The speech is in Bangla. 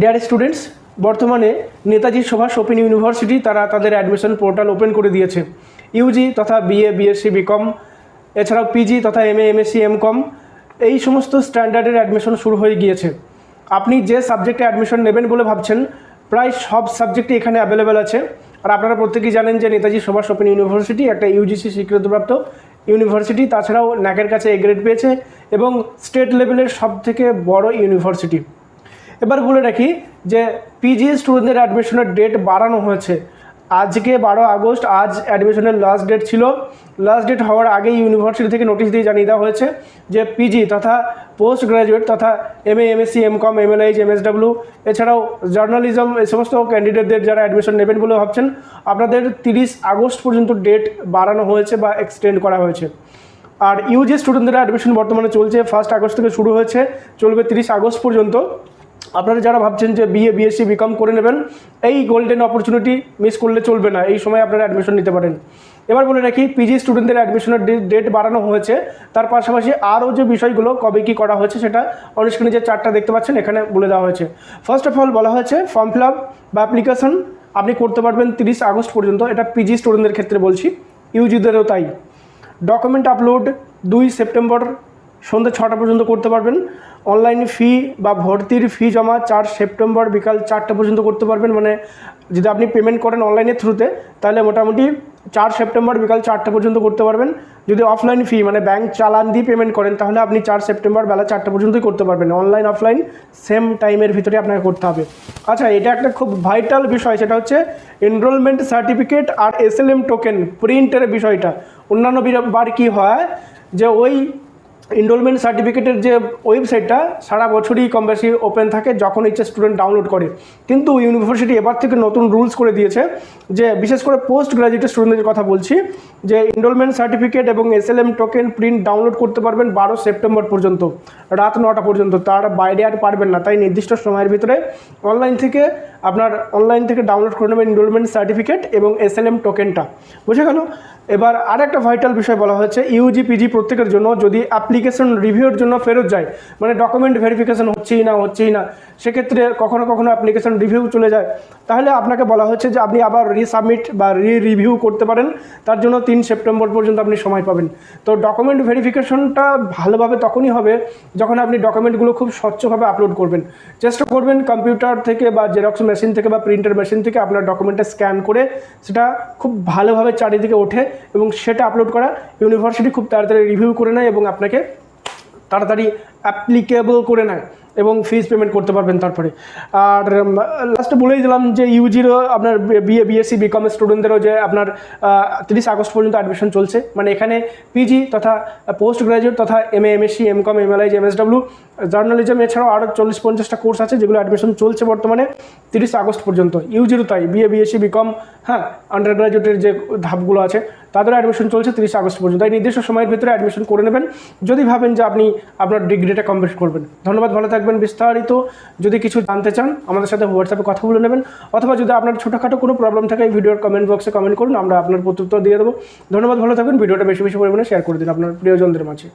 ডিয়ার স্টুডেন্টস বর্তমানে নেতাজি সুভাষ ওপেন ইউনিভার্সিটি তারা তাদের অ্যাডমিশন পোর্টাল ওপেন করে দিয়েছে। ইউজি তথা বিএ বিএসসি বিকম এছাড়াও পিজি তথা এমএ এমএসসি এমকম এই সমস্ত স্ট্যান্ডার্ডের অ্যাডমিশন শুরু হয়ে গিয়েছে। আপনি যে সাবজেক্টে অ্যাডমিশন নেবেন বলে ভাবছেন, প্রায় সব সাবজেক্টই এখানে অ্যাভেলেবেল আছে। আর আপনারা প্রত্যেকেই জানেন যে নেতাজি সুভাষ ওপেন ইউনিভার্সিটি একটা ইউজিসি স্বীকৃতিপ্রাপ্ত ইউনিভার্সিটি, তাছাড়াও ন্যাকের কাছে এ গ্রেড পেয়েছে এবং স্টেট লেভেলের সব থেকে বড় ইউনিভার্সিটি। এবার বলে রাখি যে পিজি স্টুডেন্টদের অ্যাডমিশনের ডেট বাড়ানো হয়েছে। আজকে বারো আগস্ট, আজ অ্যাডমিশনের লাস্ট ডেট ছিল। লাস্ট ডেট হওয়ার আগেই ইউনিভার্সিটি থেকে নোটিশ দিয়ে জানিয়ে দেওয়া হয়েছে যে পিজি তথা পোস্ট গ্রাজুয়েট তথা M A MSc M com M L H M S W এছাড়াও জার্নালিজম এই সমস্ত ক্যান্ডিডেটদের যারা অ্যাডমিশন নেবেন বলে ভাবছেন, আপনাদের তিরিশ আগস্ট পর্যন্ত ডেট বাড়ানো হয়েছে বা এক্সটেন্ড করা হয়েছে। আর ইউজি স্টুডেন্টদের অ্যাডমিশন বর্তমানে চলছে ফার্স্ট আগস্ট থেকে শুরু হয়েছে, চলবে তিরিশ আগস্ট পর্যন্ত। আপনারা যারা ভাবছেন যে বিএ বিএসসি বিকম করে নেবেন, এই গোল্ডেন অপরচুনিটি মিস করলে চলবে না। এই সময় আপনারা অ্যাডমিশন নিতে পারেন। এবার বলে রাখি পিজি স্টুডেন্টদের অ্যাডমিশনের ডেট বাড়ানো হয়েছে। তার পাশাপাশি আরও যে বিষয়গুলো, কবে কী করা হয়েছে সেটা অনস্ক্রিনে যে চারটা দেখতে পাচ্ছেন, এখানে বলে দেওয়া হয়েছে। ফার্স্ট অফ অল বলা হয়েছে ফর্ম ফিল আপ বা অ্যাপ্লিকেশন আপনি করতে পারবেন তিরিশ আগস্ট পর্যন্ত। এটা পিজি স্টুডেন্টদের ক্ষেত্রে বলছি ইউজিদেরও তাই। ডকুমেন্ট আপলোড দুই সেপ্টেম্বর সন্ধ্যে ছটা পর্যন্ত করতে পারবেন। অনলাইন ফি বা ভর্তির ফি জমা চার সেপ্টেম্বর বিকাল চারটে পর্যন্ত করতে পারবেন। মানে যদি আপনি পেমেন্ট করেন অনলাইনের থ্রুতে তাহলে মোটামুটি চার সেপ্টেম্বর বিকাল চারটে পর্যন্ত করতে পারবেন। যদি অফলাইন ফি মানে ব্যাংক চালান দিয়ে পেমেন্ট করেন, তাহলে আপনি চার সেপ্টেম্বর বেলা চারটে পর্যন্তই করতে পারবেন। অনলাইন অফলাইন সেম টাইমের ভিতরে আপনাকে করতে হবে। আচ্ছা এটা একটা খুব ভাইটাল বিষয়, সেটা হচ্ছে এনরোলমেন্ট সার্টিফিকেট আর এস টোকেন প্রিন্টের বিষয়টা। অন্যান্য বার কী হয় যে ওই এনরোলমেন্ট সার্টিফিকেটের যে ওয়েবসাইটটা সারা বছরই কম বেশি ওপেন থাকে যখন ইচ্ছে স্টুডেন্ট ডাউনলোড করে। কিন্তু ইউনিভার্সিটি এবার থেকে নতুন রুলস করে দিয়েছে যে, বিশেষ করে পোস্ট গ্রাজুয়েট স্টুডেন্টদের কথা বলছি, যে এনরোলমেন্ট সার্টিফিকেট এবং S L M token print download করতে পারবেন বারো সেপ্টেম্বর পর্যন্ত, রাত নটা পর্যন্ত। তার বাইরে আর পারবেন না। তাই নির্দিষ্ট সময়ের ভিতরে অনলাইন থেকে আপনার অনলাইন থেকে ডাউনলোড করে নেবেন এনরোলমেন্ট সার্টিফিকেট এবং এস টোকেনটা বুঝে গেল? এবার আর একটা ভাইটাল বিষয় বলা হয়েছে ইউজি পিজি প্রত্যেকের জন্য যদি অ্যাপ্লিকেশন রিভিউর জন্য ফেরত যায় মানে ডকুমেন্ট ভেরিফিকেশন হচ্ছেই না হচ্ছেই না, সেক্ষেত্রে কখনো কখনো অ্যাপ্লিকেশন রিভিউ চলে যায়। তাহলে আপনাকে বলা হচ্ছে যে আপনি আবার রিসাবমিট বা রি রিভিউ করতে পারেন, তার জন্য তিন সেপ্টেম্বর পর্যন্ত আপনি সময় পাবেন। তো ডকুমেন্ট ভেরিফিকেশনটা ভালোভাবে তখনই হবে যখন আপনি ডকুমেন্টগুলো খুব স্বচ্ছভাবে আপলোড করবেন। চেষ্টা করবেন কম্পিউটার থেকে বা জেরক্স মেশিন থেকে বা প্রিন্টার মেশিন থেকে আপনার ডকুমেন্টটা স্ক্যান করে সেটা খুব ভালোভাবে চারিদিকে ওঠে এবং সেটা আপলোড করা ইউনিভার্সিটি খুব তাড়াতাড়ি রিভিউ করে নেয় এবং আপনাকে তাড়াতাড়ি অ্যাপ্লিকেবল করে নেয়। এবং ফিজ পেমেন্ট করতে পারবেন তারপরে। আর লাস্টে বলেই দিলাম যে ইউজিরও আপনার বিএ বিএসসি বিকম স্টুডেন্টদেরও যে আপনার তিরিশ আগস্ট পর্যন্ত অ্যাডমিশন চলছে। মানে এখানে পিজি তথা পোস্ট গ্রাজুয়েট তথা M A MSc M com M L eyes journalism এছাড়াও আরও চল্লিশ পঞ্চাশটা কোর্স আছে যেগুলো অ্যাডমিশন চলছে বর্তমানে তিরিশ আগস্ট পর্যন্ত। ইউজিরও তাই বিএ বিএসসি বিকম হ্যাঁ আন্ডার গ্রাজুয়েটের যে ধাপগুলো আছে তাদের অ্যাডমিশন চলছে তিরিশ আগস্ট পর্যন্ত। এই নির্দিষ্ট সময়ের ভিতরে অ্যাডমিশন করে নেবেন। যদি ভাবেন যে আপনি আপনার ডিগ্রিটা কমপ্লিট করবেন। ধন্যবাদ, ভালো থাকবেন। বিস্তারিত যদি কিছু জানতে চান, আমাদের সাথে হোয়াটসঅ্যাপে কথা বলে নেবেন। অথবা যদি আপনার ছোটোখাটো কোনো প্রবলেম থাকে, এই ভিডিওর কমেন্ট বক্সে কমেন্ট করুন, আমরা আপনার প্রত্যুত্তর দিয়ে দেবো। ধন্যবাদ, ভালো থাকবেন। ভিডিওটা বেশি বেশি পরিমাণে শেয়ার করে দিন আপনার প্রিয়জনদের মাঝে।